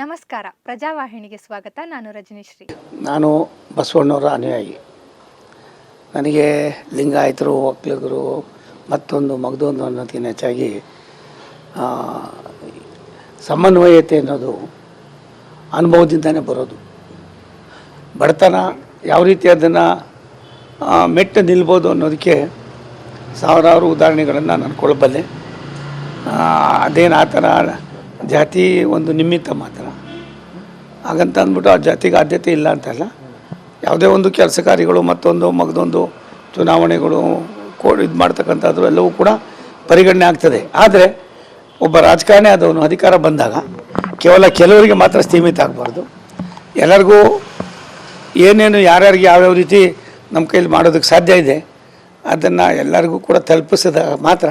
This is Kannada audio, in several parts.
ನಮಸ್ಕಾರ. ಪ್ರಜಾವಾಹಿನಿಗೆ ಸ್ವಾಗತ. ನಾನು ರಜನೀಶ್ರೀ. ನಾನು ಬಸವಣ್ಣವರ ಅನುಯಾಯಿ. ನನಗೆ ಲಿಂಗಾಯತರು, ಒಕ್ಕಲಿಗರು, ಮತ್ತೊಂದು ಮಗದೊಂದು ಅನ್ನೋದಕ್ಕಿಂತ ಹೆಚ್ಚಾಗಿ ಸಮನ್ವಯತೆ ಅನ್ನೋದು ಅನುಭವದಿಂದನೇ ಬರೋದು. ಬಡತನ ಯಾವ ರೀತಿ ಅದನ್ನು ಮೆಟ್ಟು ನಿಲ್ಬೋದು ಅನ್ನೋದಕ್ಕೆ ಸಾವಿರಾರು ಉದಾಹರಣೆಗಳನ್ನು ನಾನು ಕೊಡಬಲ್ಲೆ ಅದೇನು ಆ ಥರ ಜಾತಿ ಒಂದು ನಿಮಿತ್ತ ಮಾತ್ರ. ಹಾಗಂತ ಅಂದ್ಬಿಟ್ಟು ಆ ಜಾತಿಗೆ ಆದ್ಯತೆ ಇಲ್ಲ ಅಂತಲ್ಲ. ಯಾವುದೇ ಒಂದು ಕೆಲಸ ಕಾರ್ಯಗಳು ಮತ್ತೊಂದು ಮಗದೊಂದು ಚುನಾವಣೆಗಳು ಕೋಡ್ ಇದು ಮಾಡ್ತಕ್ಕಂಥದ್ದು ಎಲ್ಲವೂ ಕೂಡ ಪರಿಗಣನೆ ಆಗ್ತದೆ. ಆದರೆ ಒಬ್ಬ ರಾಜಕಾರಣಿ ಆದವನು ಅಧಿಕಾರ ಬಂದಾಗ ಕೇವಲ ಕೆಲವರಿಗೆ ಮಾತ್ರ ಸೀಮಿತ ಆಗಬಾರ್ದು. ಎಲ್ಲರಿಗೂ ಏನೇನು ಯಾರ್ಯಾರಿಗೆ ಯಾವ್ಯಾವ ರೀತಿ ನಮ್ಮ ಕೈಯಲ್ಲಿ ಮಾಡೋದಕ್ಕೆ ಸಾಧ್ಯ ಇದೆ, ಅದನ್ನು ಎಲ್ಲರಿಗೂ ಕೂಡ ತಲುಪಿಸಿದಾಗ ಮಾತ್ರ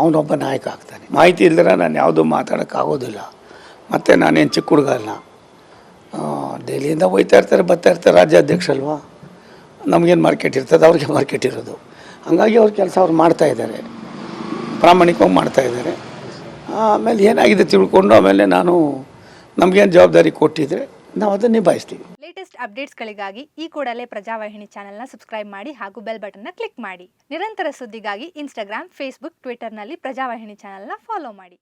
ಅವನೊಬ್ಬ ನಾಯಕ ಆಗ್ತಾನೆ. ಮಾಹಿತಿ ಇಲ್ದಿರ ನಾನು ಯಾವುದೂ ಮಾತಾಡೋಕ್ಕಾಗೋದಿಲ್ಲ. ಮತ್ತು ನಾನೇನು ಚಿಕ್ಕ ಹುಡುಗ ಅಲ್ಲ. ಆ, ದೆಹಲಿಯಿಂದ ಹೋಯ್ತಾ ಇರ್ತಾರೆ ಬರ್ತಾ ಇರ್ತಾರೆ ರಾಜ್ಯಾಧ್ಯಕ್ಷ ಅಲ್ವಾ ನಮಗೇನು ಮಾರ್ಕೆಟ್ ಇರ್ತದೆ ಅವ್ರಿಗೆ ಮಾರ್ಕೆಟ್ ಇರೋದು. ಹಾಗಾಗಿ ಅವ್ರ ಕೆಲಸ ಅವ್ರು ಮಾಡ್ತಾ ಇದ್ದಾರೆ. ಪ್ರಾಮಾಣಿಕವಾಗಿ ಮಾಡ್ತಾ ಇದ್ದಾರೆ. ಆಮೇಲೆ ಏನಾಗಿದೆ ತಿಳ್ಕೊಂಡು ಆಮೇಲೆ ನಾನು ನಮಗೇನು ಜವಾಬ್ದಾರಿ ಕೊಟ್ಟಿದ್ರೆ ನಾವು ಅದನ್ನು ನಿಭಾಯಿಸ್ತೀವಿ. ಲೇಟೆಸ್ಟ್ ಅಪ್ಡೇಟ್ಸ್ಗಳಿಗಾಗಿ ಈ ಕೂಡಲೇ ಪ್ರಜಾವಾಹಿನಿ ಚಾನೆಲ್ನ ಸಬ್ಸ್ಕ್ರೈಬ್ ಮಾಡಿ ಹಾಗೂ ಬೆಲ್ ಬಟನ್ನ ಕ್ಲಿಕ್ ಮಾಡಿ. ನಿರಂತರ ಸುದ್ದಿಗಾಗಿ ಇನ್ಸ್ಟಾಗ್ರಾಮ್ ಫೇಸ್ಬುಕ್ ಟ್ವಿಟರ್ನಲ್ಲಿ ಪ್ರಜಾವಾಹಿನಿ ಚಾನೆಲ್ನ ಫಾಲೋ ಮಾಡಿ.